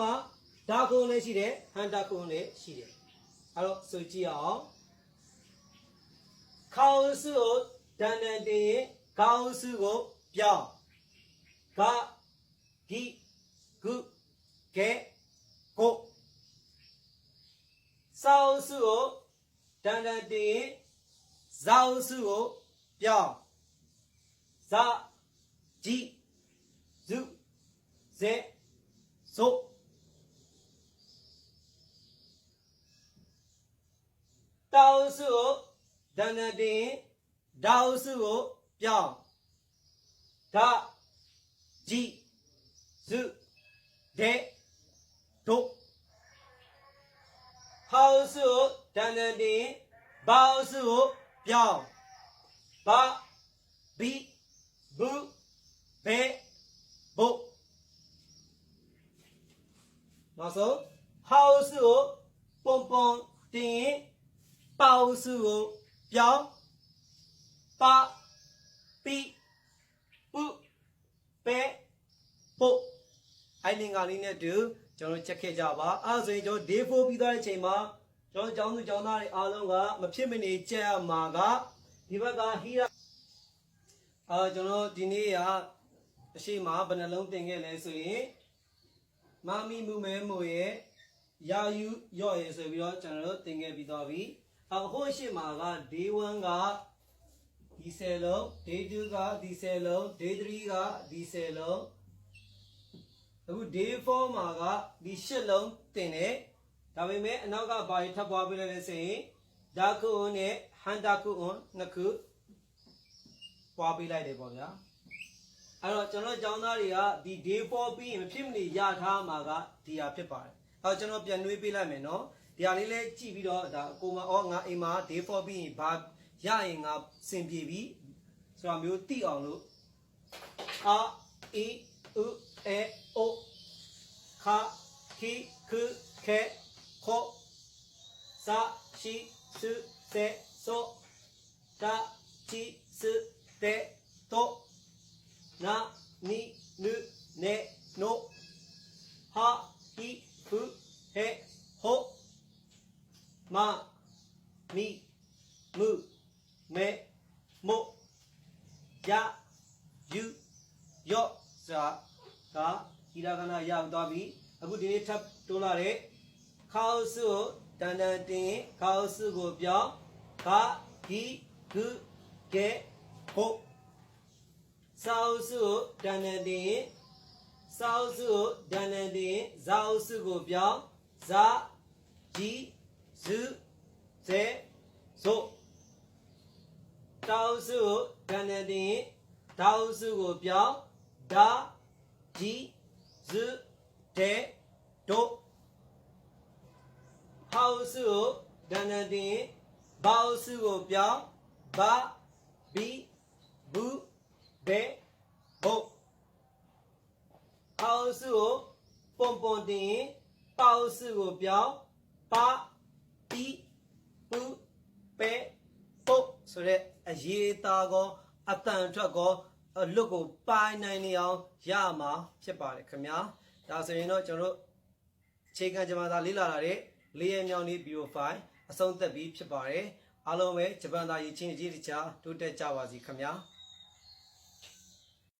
မှာဒါကုန်းလည်းရှိတယ်ဟန်တာကုန်းလည်းရှိတယ်အဲ့တော့ဆိုကြည့်အောင်ခေါင်းစုကိုတန်တန်တင်ရင်ခေါင်းစုကိုပြောင်းဂဂိဂုကဲကိုစောင်းစုကိုတန်တန်တင်ရင်ဇောင်းစုကိုပြောင်းဇကြိဇုဇေဇို တောင်းစုကိုတန်တန်တင်ရင်ဒေါင်းစုကိုပြောင်းဓကြိဇုဒေဒိုဟောင်းစုကိုတန်တန်တင်ရင်ဘောင်းစုကိုပြောင်းဘာဘီဘူးဘေဘိုနောက်ဆုံး house ကိုပုံပုံတင် ရင်ပေါစုကိုပြောင်းပပီပုပေပိုအိုင်လင်္ကာလေးနဲ့တူကျွန်တော်တို့ချက်ခဲ့ကြပါအဲဒါဆိုရင်ကျွန်တော် day 4ပြီးသွားတဲ့အချိန်မှာကျွန်တော်ကျောင်းသူကျောင်းသားတွေအားလုံးကမဖြစ်မနေကြက်ရမှာကဒီဘက်ကဟီရာအာကျွန်တော်ဒီနေ့ကအရှိမဘယ်နှလုံးတင်ခဲ့လဲဆိုရင်မမီမူမဲမို့ရဲ့ယာယူရော့ရဲဆိုပြီးတော့ကျွန်တော်တို့တင်ခဲ့ပြီးသွားပြီ အခုရှိမှာက day 1ကဒီဆယ်လုံး day 2ကဒီဆယ်လုံး day 3ကဒီဆယ်လုံးအခု day 4မှာကဒီရှစ်လုံးတင်တယ်ဒါပေမဲ့အနောက်ကဘာတွေထပ်ပွားပေးလိုက်လဲဆိုရင်ဒါကုအွန်နဲ့ဟန်တာကုအွန်နှစ်ခုပွားပေးလိုက်တယ်ပေါ့ဗျာအဲ့တော့ကျွန်တော်ကျောင်းသားတွေကဒီ day 4ပြီးရင်မဖြစ်မနေရထားမှာကဒီဟာဖြစ်ပါတယ်အဲ့တော့ကျွန်တော်ပြန်နှွေးပေးလိုက်မယ်နော် ဒီဟာလေးလဲကြည့်ပြီးတော့ဒါအကိုမအောငါအိမ်မှာ day 4ပြီးရင်ဘာရရင်ငါစင်ပြေပြီဆိုတာမျိုးသိအောင်လို့အာအီဥအေအိုခါခိခုခဲခောစာရှိစုစေဆိုတာချီစုတေတောနာနီနုနေနိုဟာဟီဖုဟေဟိုမ မီမုမေမိုယာယူယောစာကဤရကနာရောက်သွားပြီအခုဒီနေ့ထပ်တိုးလာတဲ့ခေါင်းစုကိုတန်တန်တင်ခေါင်းစုကိုပြောင်းခဂီဂုကဲဟိုစောစုကိုတန်တန်တင်စောစုကိုတန်တန်တင်ဇောစုကိုပြောင်းဇာဂျီဇု ဇေဇိုတောင်းစုကိုတန်တန်တင်တောင်းစုကိုပြောင်းဒါဂျီဇုဒေဒို house ကိုဒန်ဒန်တင် bouse ကိုပြောင်းဘာဘီဘူးဘေဘို house ကိုပွန်ပွန်တင် bouse ကိုပြောင်းပါပီပူပေပို့ ဆိုတဲ့အရေးသားကောအတန်ထွက်ကောအလွတ်ကိုပိုင်းနိုင်နေအောင်ရမှာဖြစ်ပါတယ်ခင်ဗျာဒါဆိုရင်တော့ကျွန်တော်တို့အခြေခံဂျပန်သားလေးလာလာတဲ့လေးရမြောင်လေးဗီဒီယိုဖိုင်အဆုံးသက်ပြီးဖြစ်ပါတယ်အားလုံးပဲဂျပန်သားရည်ချင်းအကြီးတခြားတိုးတက်ကြပါစီခင်ဗျာ